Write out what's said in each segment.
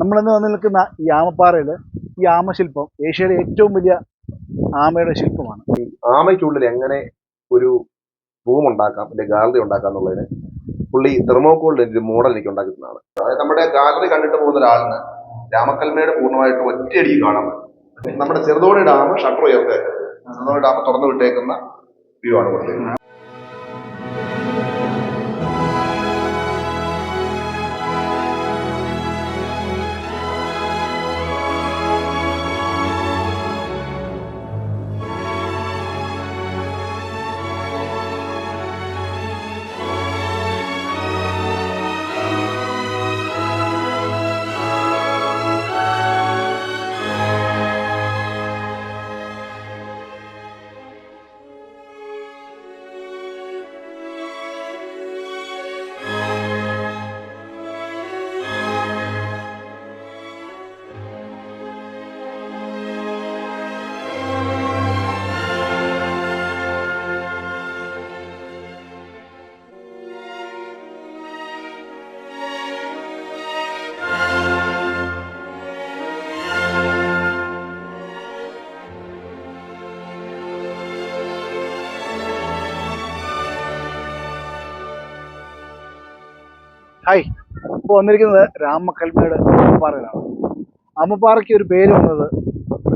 നമ്മളിന്ന് വന്ന് നിൽക്കുന്ന ഈ ആമപ്പാറയിൽ ഈ ആമശില്പം ഏഷ്യയിലെ ഏറ്റവും വലിയ ആമയുടെ ശില്പമാണ്. ഈ ആമയ്ക്കുള്ളിൽ എങ്ങനെ ഒരു റൂം ഉണ്ടാക്കാം അല്ലെങ്കിൽ ഗാലറി ഉണ്ടാക്കാം എന്നുള്ളതിന് പുള്ളി തെർമോക്കോളിന്റെ ഒരു മോഡൽ എനിക്ക് അതായത് നമ്മുടെ ഗാലറി കണ്ടിട്ട് പോകുന്ന ഒരാളിന് രാമക്കൽമേട് പൂർണമായിട്ട് ഒറ്റയടി കാണാൻ പറ്റും. നമ്മുടെ ചെറുതോണി ഡാം ഷട്ടർ ഉയർത്തേക്ക് ചെറുതോണി ഡാം തുറന്നു വിട്ടേക്കുന്ന വ്യൂ ആണ് കൊടുത്തേക്കുന്നത് ഹായ് ഇപ്പോൾ വന്നിരിക്കുന്നത് രാമക്കൽമേട് അമ്മപ്പാറയിലാണ്. അമ്മപ്പാറയ്ക്ക് ഒരു പേര് വന്നത്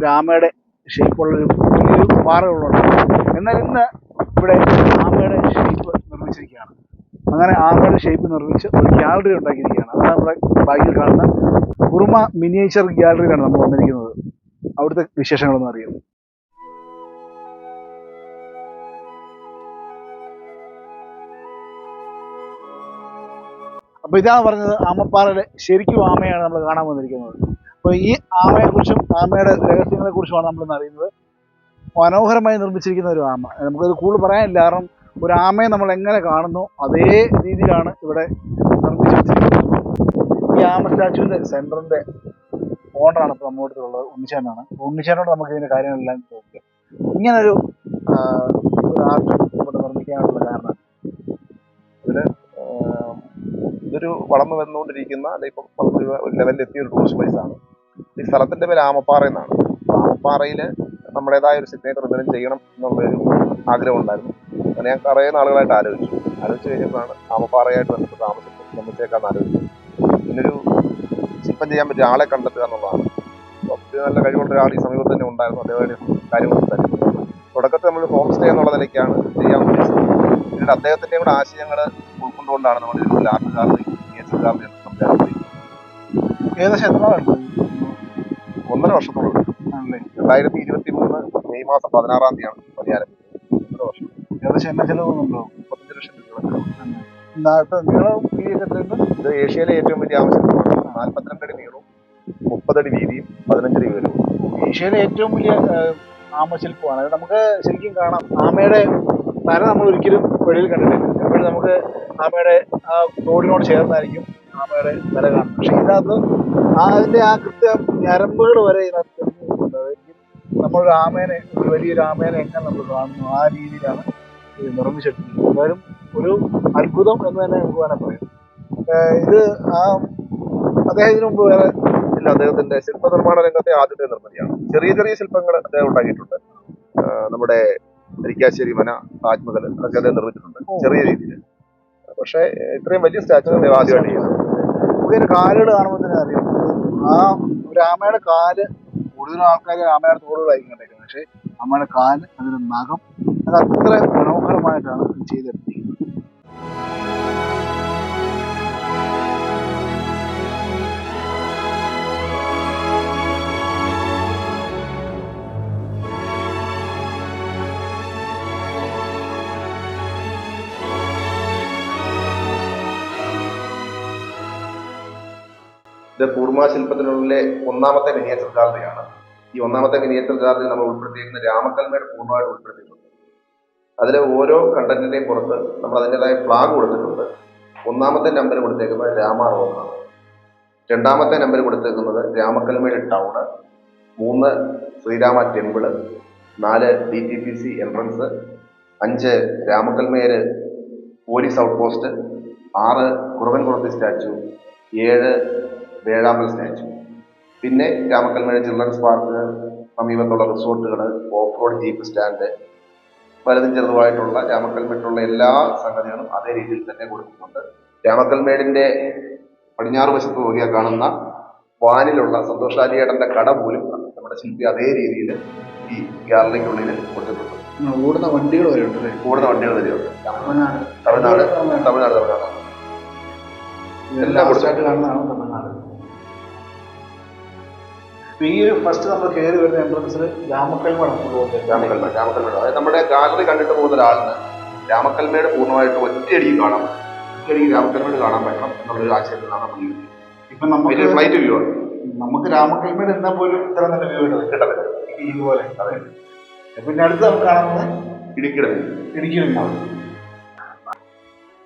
രാമയുടെ ഷേപ്പുള്ളൊരു വലിയൊരു പാറകളുണ്ട് എന്നാൽ ഇന്ന് ഇവിടെ ആമയുടെ ഷേപ്പ് നിർമ്മിച്ചിരിക്കുകയാണ്. അങ്ങനെ ആമയുടെ ഷേപ്പ് നിർമ്മിച്ച് ഒരു ഗ്യാലറി ഉണ്ടാക്കിയിരിക്കുകയാണ്. അതാണ് നമ്മുടെ ബാക്കിൽ കാണുന്ന കുറുമ മിനിയേച്ചർ ഗ്യാലറിയിലാണ് നമ്മൾ വന്നിരിക്കുന്നത്. അവിടുത്തെ വിശേഷങ്ങളൊന്നും അറിയാം. അപ്പൊ ഇതാണ് പറഞ്ഞത് ആമപ്പാറയുടെ ശരിക്കും ആമയാണ് നമ്മൾ കാണാൻ വന്നിരിക്കുന്നത്. അപ്പോൾ ഈ ആമയെക്കുറിച്ചും ആമയുടെ രഹസ്യങ്ങളെ കുറിച്ചുമാണ് നമ്മൾ ഇന്ന് അറിയുന്നത്. മനോഹരമായി നിർമ്മിച്ചിരിക്കുന്ന ഒരു ആമ. നമുക്കത് കൂടുതൽ പറയാനില്ല. കാരണം ഒരു ആമയെ നമ്മൾ എങ്ങനെ കാണുന്നു അതേ രീതിയിലാണ് ഇവിടെ നിർമ്മിച്ചിരിക്കുന്നത് ഈ ആമ സ്റ്റാച്ചുവിന്റെ സെന്ററിന്റെ ഓണറാണ് ഇപ്പോൾ നമ്മുടെ ഉള്ളത് ഉണ്ണിച്ചാനാണ് ഉണ്ണിച്ചാനോട് നമുക്ക് ഇതിന്റെ കാര്യങ്ങളെല്ലാം ചോദിക്കാം. ഇങ്ങനൊരു ആർട്ട് ഇവിടെ നിർമ്മിക്കാനുള്ള കാരണം ഇതൊരു വളർന്നു വന്നുകൊണ്ടിരിക്കുന്ന അല്ലെ ഇപ്പം വളർന്നു ഒരു ലെവലിൽ എത്തിയ ഒരു ടൂറിസ്റ്റ് പ്ലേസ് ആണ്. ഈ സ്ഥലത്തിന്റെ പേര് ആമപ്പാറ എന്നാണ്. ആമപ്പാറയിൽ നമ്മുടേതായ ഒരു സിഗ്നേച്ചർ എന്തെങ്കിലും ചെയ്യണം എന്നുള്ളൊരു ആഗ്രഹം ഉണ്ടായിരുന്നു. അങ്ങനെ ഞാൻ കുറേ നാളുകളായിട്ട് ആലോചിച്ചു. ആലോചിച്ച് കഴിഞ്ഞപ്പോഴാണ് ആമപ്പാറയായിട്ട് ബന്ധപ്പെട്ട് താമസിച്ചത് സംബന്ധിച്ചേക്കാന്ന് ആലോചിച്ചു പിന്നൊരു ശില്പം ചെയ്യാൻ പറ്റിയ ആളെ കണ്ടെത്തുക എന്നുള്ളതാണ്. ഒത്തിരി നല്ല കഴിവുള്ള ഒരാൾ ഈ സമീപത്ത് തന്നെ ഉണ്ടായിരുന്നു. അതേപോലെ കാര്യങ്ങൾ തന്നെ തുടക്കത്തിൽ നമ്മൾ ഹോം സ്റ്റേ എന്നുള്ള നിലയ്ക്കാണ് ചെയ്യാൻ ഉദ്ദേശിച്ചത്. പിന്നീട് അദ്ദേഹത്തിന്റെയും കൂടെ ആശയങ്ങൾ ഉൾക്കൊണ്ടുകൊണ്ടാണ് നമ്മൾ ഇതിനൊരു ആർട്ട് ഗാലറി മിനിയേച്ചർ എന്ന് സംവിധാനം ചെയ്യുന്നത്. ഏകദേശം എത്ര നാളുണ്ട് ഒന്നര വർഷത്തോളം ആണല്ലേ? രണ്ടായിരത്തി ഇരുപത്തി മൂന്ന് മെയ് മാസം പതിനാറാം തീയതിയാണ് പരിഹാരം ഒന്നര വർഷം. ഏകദേശം എന്നാ ചെലവൊന്നുണ്ടോ? മുപ്പത്തഞ്ച് ലക്ഷം രൂപ വീതിയൊക്കെ എത്രയുണ്ട് ഇത് ഏഷ്യയിലെ ഏറ്റവും വലിയ ആവശ്യമാണ് നാൽപ്പത്തിരണ്ടടി നീളവും മുപ്പതടി വീതിയും പതിനഞ്ചടി ഉയരവും. ഏഷ്യയിലെ ഏറ്റവും വലിയ ആമശില്പമാണ്. അത് നമുക്ക് ശരിക്കും കാണാം. ആമയുടെ തല നമ്മൾ ഒരിക്കലും വെളിയിൽ കണ്ടിട്ടില്ല. നമുക്ക് ആമയുടെ ആ തോടിനോട് ചേർന്നായിരിക്കും ആമയുടെ തല കാണുന്നത്. പക്ഷെ ഇതിനകത്ത് ആ അതിന്റെ ആ കൃത്യ ഞരമ്പുകൾ വരെ ഇതിനകത്ത് നമ്മളൊരു ആമേനെ ഒരു വലിയൊരു ആമേനെ എങ്ങനെ നമ്മൾ കാണുന്നു? ആ രീതിയിലാണ് ഇത് നിർമ്മിച്ചിട്ടുള്ളത് എന്തായാലും ഒരു അത്ഭുതം എന്ന് തന്നെ നമുക്ക് വേണം പറയാം. ഇത് ആ അദ്ദേഹം ഇതിനു മുമ്പ് വേറെ ഇല്ല. അദ്ദേഹത്തിന്റെ ശില്പ നിർമ്മാണ രംഗത്തെ ആദ്യത്തെ നിർമ്മിതിയാണ്. ചെറിയ ചെറിയ ശില്പങ്ങൾ അദ്ദേഹം ഉണ്ടാക്കിയിട്ടുണ്ട്. നമ്മുടെ അരിക്കാശ്ശേരി മന താജ്മഹൽ അതൊക്കെ അദ്ദേഹം നിർമ്മിച്ചിട്ടുണ്ട്. ചെറിയ രീതിയിൽ. പക്ഷേ ഇത്രയും വലിയ സ്റ്റാച്ചു അദ്ദേഹം ആദ്യമായിട്ട് ചെയ്യുന്നത് നമുക്കൊരു കാലുകൾ കാണുമ്പോൾ തന്നെ അറിയാം. ആ രാമയുടെ കാൽ കൂടുതലും ആൾക്കാർ രാമയുടെ തോടുകളായിരിക്കും കണ്ടേക്കുന്നത്. പക്ഷേ അമ്മയുടെ കാൽ അതിന്റെ നഖം അത് അത്ര മനോഹരമായിട്ടാണ് ചെയ്തെടുത്തിരിക്കുന്നത്. ഇത് കൂർമ ശില്പത്തിനുള്ളിലെ ഒന്നാമത്തെ മിനിയേച്ചർ ഗാലറിയാണ്. ഈ ഒന്നാമത്തെ മിനിയേച്ചർ ഗാലറി നമ്മൾ ഉൾപ്പെടുത്തിയിരിക്കുന്ന രാമക്കൽമയുടെ പൂർണമായിട്ട് ഉൾപ്പെടുത്തിയിട്ടുണ്ട്. അതിലെ ഓരോ കണ്ടന്റിന്റെയും പുറത്ത് നമ്മൾ അതിന്റെതായ ഫ്ലാഗ് കൊടുത്തിട്ടുണ്ട്. ഒന്നാമത്തെ നമ്പർ കൊടുത്തേക്കുന്നത് രാമ റോഡാണ് രണ്ടാമത്തെ നമ്പർ കൊടുത്തേക്കുന്നത് രാമക്കൽമേട് ടൗണ്. മൂന്ന് ശ്രീരാമ ടെമ്പിൾ. നാല് D T P C entrance അഞ്ച് രാമക്കൽമേര് പോലീസ് ഔട്ട് പോസ്റ്റ് ആറ് കുറവൻകുളത്തി സ്റ്റാച്ചു. ഏഴ് വേഴാമ്പൽ സ്റ്റാച്ചു പിന്നെ രാമക്കൽമഴ ചിൽഡ്രൻസ് പാർക്ക് സമീപത്തുള്ള റിസോർട്ടുകൾ ഓഫ് റോഡ് ജീപ്പ് സ്റ്റാൻഡ് വലുതും ചെറുതുമായിട്ടുള്ള രാമക്കൽമേട്ടിലുള്ള എല്ലാ സംഗതികളും അതേ രീതിയിൽ തന്നെ കൊടുക്കുന്നുണ്ട്. രാമക്കൽമേടിന്റെ പടിഞ്ഞാറ് വശത്ത് നോക്കിയാൽ കാണുന്ന വാനിലുള്ള സന്തോഷാലിയേട്ടന്റെ കട പോലും നമ്മുടെ ശില്പി അതേ രീതിയിൽ ഈ ഗ്യാലറിക്കുള്ളിൽ കൊടുത്തിട്ടുണ്ട്. ഓടുന്ന വണ്ടികൾ വരെ ഉണ്ട് കൂടുതൽ വണ്ടികൾ വരെയുണ്ട് തമിഴ്നാട്. തമിഴ്നാട്. തമിഴ്നാട്. തമിഴ്നാട്. എല്ലാം കാണുന്നതാണ് തമിഴ്നാട്. ഈ ഒരു ഫസ്റ്റ് നമ്മൾ കയറി വരുന്ന എൻട്രൻസിൽ രാമക്കൽമട രാമക്കൽമേട് രാമക്കൽമേട് അതായത് നമ്മുടെ ഗാലറി കണ്ടിട്ട് പോകുന്ന ഒരാളിന് രാമക്കൽമേട് പൂർണമായിട്ട് ഒറ്റയടിക്ക് കാണാൻ പറ്റും. ഒറ്റയടിക്ക് രാമക്കൽമേട് കാണാൻ പറ്റണം എന്നുള്ളൊരു ആശയത്തിലാണ് നമ്മൾ ഇപ്പം നമ്മൾ നമുക്ക് ഫ്ലൈറ്റ് വ്യൂ ആണ്. നമുക്ക് രാമക്കൽമേട് എന്നാ പോലും ഇത്ര നല്ല വ്യൂ ആയിട്ട് കിട്ടത്തില്ല. ഇതുപോലെ അതെ. പിന്നെ അടുത്ത് നമുക്ക് കാണുന്നത് ഇടുക്കിയുടെ ഇടുക്കി ഡാം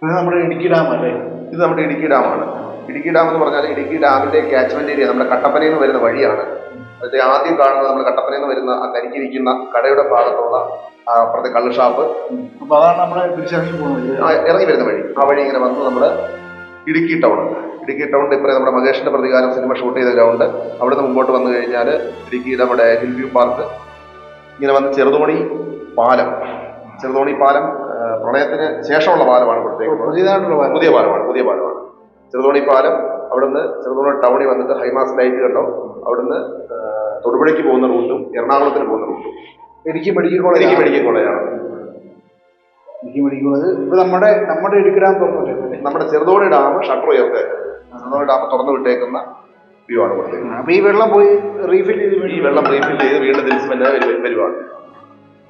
ഇത് നമ്മുടെ ഇടുക്കി ഡാം അല്ലേ? ഇത് നമ്മുടെ ഇടുക്കി ഡാമാണ് ഇടുക്കി ഡാം എന്ന് പറഞ്ഞാൽ ഇടുക്കി ഡാമിന്റെ കാച്ച്മെന്റ് ഏരിയ നമ്മുടെ കട്ടപ്പനയിൽ നിന്ന് വരുന്ന വഴിയാണ് അതിന്റെ ആദ്യം കാണുന്നത് നമ്മൾ കട്ടപ്പനയിൽ നിന്ന് വരുന്ന ആ കരിക്കിരിക്കുന്ന കടയുടെ ഭാഗത്തുള്ള അപ്പുറത്തെ കള്ള് ഷാപ്പ്. അപ്പൊ അതാണ് ഇറങ്ങി വരുന്ന വഴി. ആ വഴി ഇങ്ങനെ വന്ന് നമ്മൾ ഇടുക്കി ടൗൺ. ഇടുക്കി ടൗൺ ഇപ്പറേ നമ്മുടെ മഹേഷിന്റെ പ്രതികാരം സിനിമ ഷൂട്ട് ചെയ്ത ഗ്രൗണ്ട്. അവിടെ നിന്ന് മുമ്പോട്ട് വന്നു കഴിഞ്ഞാൽ ഇടുക്കി നമ്മുടെ ഹിൽ വ്യൂ പാർക്ക്. ഇങ്ങനെ വന്ന് ചെറുതോണി പാലം. ചെറുതോണി പാലം പ്രളയത്തിന് ശേഷമുള്ള പാലമാണ് ഇവിടുത്തേക്ക് പുതിയതായിട്ടുള്ള പുതിയ പാലമാണ് പുതിയ പാലമാണ്. ചെറുതോണി പാലം അവിടുന്ന് ചെറുതോണി ടൗണിൽ വന്നിട്ട് ഹൈമാസ് ലൈറ്റ് കണ്ടോ? അവിടുന്ന് തൊടുപുഴയ്ക്ക് പോകുന്ന റൂട്ടും എറണാകുളത്തിന് പോകുന്ന റൂട്ടും. Idukki medical college Idukki medical കോളേജാണ്. Idukki medical college. ഇപ്പൊ നമ്മുടെ നമ്മുടെ ഇടുക്കി ഡാം തുറന്നു നമ്മുടെ ചെറുതോണി ഡാം ഷട്ടർ ഉയർത്തേക്ക് ചെറുതോണി ഡാം തുറന്നു വിട്ടേക്കുന്ന വ്യൂ ആണ് കൊടുത്തേക്കുന്നത് അപ്പൊ ഈ വെള്ളം പോയി റീഫിൽ ചെയ്ത് ഈ വെള്ളം റീഫിൽ ചെയ്ത് വീണ്ടും തിരിച്ച് വരു- വരുവാണ്.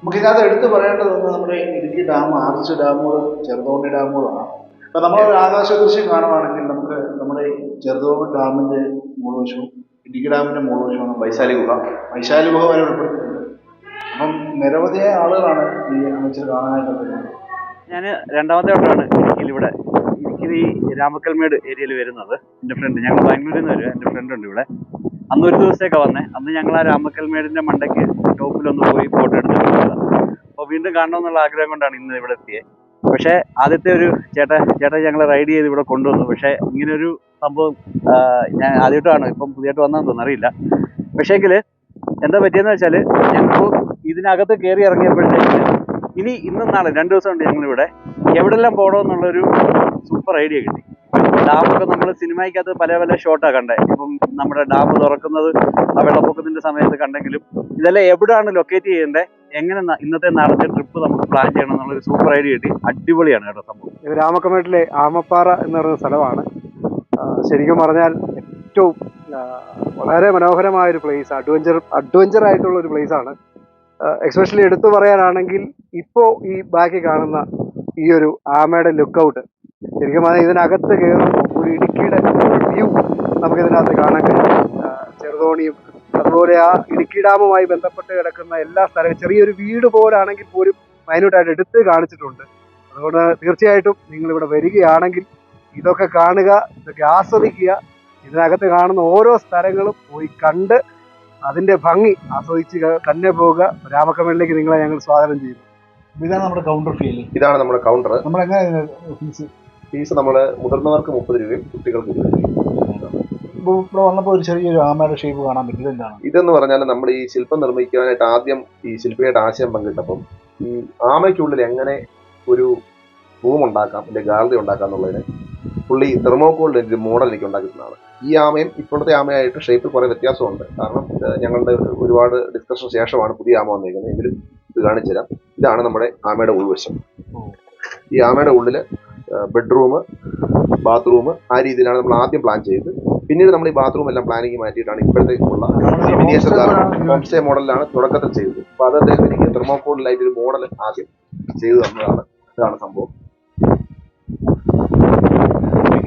നമുക്ക് ഇതിനകത്ത് എടുത്തു പറയേണ്ടത് നമ്മുടെ ഇടുക്കി ഡാം ആർച്ച് ഡാമുകളും ചെറുതോണി ഡാമുകളാണ് അപ്പൊ നമ്മൾ ആകാശ ദൃശ്യം കാണുവാണെങ്കിൽ നമുക്ക് നമ്മുടെ ചെറുതോണി ഡാമിന്റെ മുകൾവശവും ഇടുക്കി ഡാമിന്റെ വശമാണ് വൈശാലി ഗുഹ. വൈശാലി ഗുഹ വരെ ഉൾപ്പെടുത്തിയിട്ടുണ്ട് അപ്പം നിരവധിയായ ആളുകളാണ് ഈ അമിച്ച് കാണാനായിട്ട് വരുന്നത്. ഞാൻ രണ്ടാമത്തെ വട്ടമാണ് ഇവിടെ ഇടുക്കിയിൽ ഈ രാമക്കൽമേട് ഏരിയയിൽ വരുന്നത്. എന്റെ ഫ്രണ്ട് ഞങ്ങൾ ബാംഗ്ലൂരിൽ നിന്ന് വരിക എന്റെ ഫ്രണ്ട് ഉണ്ട് ഇവിടെ. അന്ന് ഒരു ദിവസമൊക്കെ വന്നേ. അന്ന് ഞങ്ങൾ ആ രാമക്കൽമേടിന്റെ മണ്ടയ്ക്ക് ടോപ്പിലൊന്ന് പോയി ഫോട്ടോ എടുത്തു അപ്പോൾ വീണ്ടും കാണണമെന്നുള്ള ആഗ്രഹം കൊണ്ടാണ് ഇന്ന് ഇവിടെ എത്തിയത് പക്ഷേ ആദ്യത്തെ ഒരു ചേട്ടാ ചേട്ടാ ഞങ്ങളെ റൈഡ് ചെയ്ത് ഇവിടെ കൊണ്ടുവന്നു. പക്ഷേ ഇങ്ങനൊരു സംഭവം ഞാൻ ആദ്യമായിട്ടാണ് ഇപ്പം പുതിയതായിട്ട് വന്നതെന്ന് തോന്നുന്നു അറിയില്ല. പക്ഷേങ്കിൽ എന്താ പറ്റിയെന്ന് വെച്ചാൽ ഞങ്ങൾക്ക് ഇതിനകത്ത് കയറി ഇറങ്ങിയപ്പോഴത്തേക്ക് ഇനി ഇന്നും നാളെ രണ്ട് ദിവസം ഉണ്ട് ഞങ്ങളിവിടെ എവിടെല്ലാം പോകണമെന്നുള്ളൊരു സൂപ്പർ ഐഡിയ കിട്ടി. ഡാമൊക്കെ നമ്മൾ സിനിമയ്ക്കകത്ത് പല പല ഷോട്ടാണ് കണ്ടേ. ഇപ്പം നമ്മുടെ ഡാം തുറക്കുന്നത് ആ വെള്ളപ്പൊക്കത്തിന്റെ സമയത്ത് കണ്ടെങ്കിലും ഇതെല്ലാം എവിടെയാണ് ലൊക്കേറ്റ് ചെയ്യേണ്ടത് എങ്ങനെ ഇന്നത്തെ നാളത്തെ ട്രിപ്പ് നമുക്ക് പ്ലാൻ ചെയ്യണം എന്നുള്ളൊരു സൂപ്പർ ഐഡിയ കിട്ടി. അടിപൊളിയാണ് കേട്ടോ സംഭവം. രാമക്കമേട്ടിലെ ആമപ്പാറ എന്ന് പറയുന്ന സ്ഥലമാണ്. ശരിക്കും പറഞ്ഞാൽ ഏറ്റവും വളരെ മനോഹരമായ ഒരു പ്ലേസ് അഡ്വഞ്ചർ അഡ്വഞ്ചർ ആയിട്ടുള്ള ഒരു പ്ലേസ് ആണ് എക്സ്പെഷ്യലി എടുത്തു പറയാനാണെങ്കിൽ ഇപ്പോൾ ഈ ബാക്കി കാണുന്ന ഈ ഒരു ആമയുടെ ലുക്കൗട്ട് ശരിക്കും പറഞ്ഞാൽ ഇതിനകത്ത് കയറുമ്പോൾ ഒരു ഇടുക്കിയുടെ വ്യൂ നമുക്ക് ഇതിനകത്ത് കാണാൻ കഴിയും. ചെറുതോണിയും അതുപോലെ ആ ഇടുക്കി ഡാമുമായി ബന്ധപ്പെട്ട് കിടക്കുന്ന എല്ലാ സ്ഥലവും ചെറിയൊരു വീട് പോലാണെങ്കിൽ പോലും മൈന്യൂട്ടായിട്ട് എടുത്ത് കാണിച്ചിട്ടുണ്ട്. അതുകൊണ്ട് തീർച്ചയായിട്ടും നിങ്ങൾ ഇവിടെ വരികയാണെങ്കിൽ ഇതൊക്കെ കാണുക ഇതൊക്കെ ആസ്വദിക്കുക. ഇതിനകത്ത് കാണുന്ന ഓരോ സ്ഥലങ്ങളും പോയി കണ്ട് അതിന്റെ ഭംഗി ആസ്വദിച്ച് തന്നെ പോവുക രാമക്കമ്മലിലേക്ക് നിങ്ങളെ ഞങ്ങൾ സ്വാഗതം ചെയ്യുന്നു. ഇതാണ് നമ്മുടെ കൗണ്ടർ ഫീൽ ഇതാണ് നമ്മുടെ കൗണ്ടർ നമ്മൾ എങ്ങനെ ഫീസ് ഫീസ് നമ്മൾ മുതിർന്നവർക്ക് മുപ്പത് രൂപയും കുട്ടികൾക്ക് ഇരുപത് രൂപയും. ഇവിടെ വന്നപ്പോൾ ഒരു ചെറിയൊരു ആമയുടെ ഷേപ്പ് കാണാൻ പറ്റില്ല എന്താണ്? ഇതെന്ന് പറഞ്ഞാൽ നമ്മൾ ഈ ശില്പം നിർമ്മിക്കാനായിട്ട് ആദ്യം ഈ ശില്പിയുടെ ആശയം പങ്കിട്ടപ്പം ഈ ആമയ്ക്കുള്ളിൽ എങ്ങനെ ഒരു റൂം ഉണ്ടാക്കാം അല്ലെങ്കിൽ ഗാലറി ഉണ്ടാക്കാം എന്നുള്ളതിന് പുള്ളി തെർമോക്കോളിന്റെ ഒരു മോഡൽ എനിക്ക് ഉണ്ടാക്കിയിട്ടുള്ളതാണ് ഈ ആമയും ഇപ്പോഴത്തെ ആമയായിട്ട് ഷേപ്പിൽ കുറെ വ്യത്യാസമുണ്ട്. കാരണം ഞങ്ങളുടെ ഒരുപാട് ഡിസ്കഷന് ശേഷമാണ് പുതിയ ആമ വന്നിരിക്കുന്നത്. എങ്കിലും ഇത് കാണിച്ചു തരാം. ഇതാണ് നമ്മുടെ ആമയുടെ ഉൾവശം. ഈ ആമയുടെ ഉള്ളിൽ ബെഡ്റൂം ബാത്റൂം ആ രീതിയിലാണ് നമ്മൾ ആദ്യം പ്ലാൻ ചെയ്തത്. പിന്നീട് നമ്മൾ ഈ ബാത്റൂം എല്ലാം പ്ലാനിങ് മാറ്റിയിട്ടാണ് ഇപ്പോഴത്തേക്കുള്ള മിനിയേച്ചർ ഹോം സ്റ്റേ മോഡലിലാണ് തുടക്കത്തിൽ ചെയ്തത്. അപ്പൊ അത് അദ്ദേഹം എനിക്ക് തെർമോക്കോളിലായിട്ട് ഒരു മോഡൽ ആദ്യം ചെയ്തു തന്നതാണ്. ഇതാണ് സംഭവം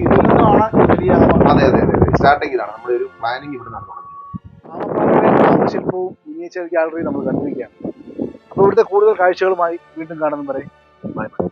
ഇതിൽ നിന്നാണ് വലിയ ആമ അതെ അതെ ഇതാണ് നമ്മുടെ ഒരു പ്ലാനിങ് ഇവിടെ നടന്നു ശില്പവും മിനിയേച്ചർ ഗാലറി നമ്മൾ കണ്ടിരിക്കുകയാണ്. അപ്പോൾ ഇവിടുത്തെ കൂടുതൽ കാഴ്ചകളുമായി വീണ്ടും കാണുന്നവരെ ബൈ ബൈ.